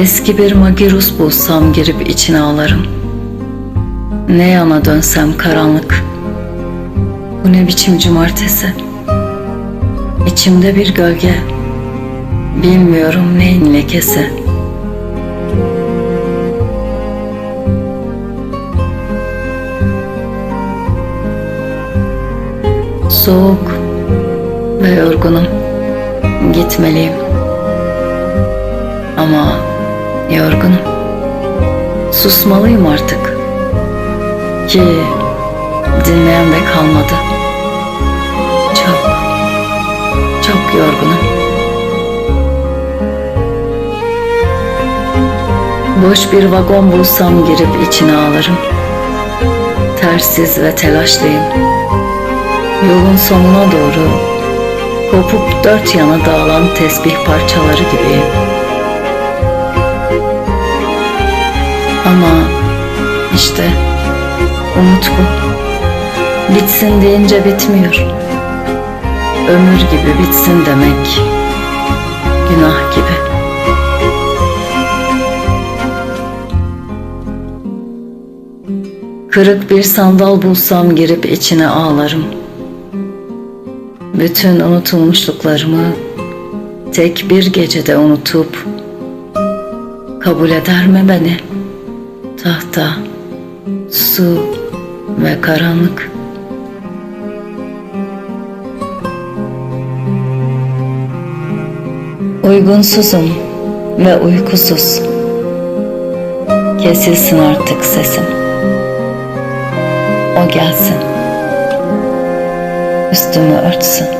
Eski bir magirus bulsam girip içine ağlarım. Ne yana dönsem karanlık. Bu ne biçim cumartesi? İçimde bir gölge. Bilmiyorum neyin lekesi. Soğuk ve yorgunum. Gitmeliyim. Ama yorgunum. Susmalıyım artık. Ki dinleyen de kalmadı. Çok, çok yorgunum. Boş bir vagon bulsam girip içine ağlarım. Tersiz ve telaşlıyım. Yolun sonuna doğru kopup dört yana dağılan tesbih parçaları gibiyim. Ama işte umut bu. Bitsin deyince bitmiyor. Ömür gibi bitsin demek günah gibi. Kırık bir sandal bulsam girip içine ağlarım. Bütün unutulmuşluklarımı tek bir gecede unutup kabul eder mi beni? Tahta, su ve karanlık. Uygunsuzum ve uykusuz. Kesilsin artık sesim. O gelsin. Üstümü örtsün.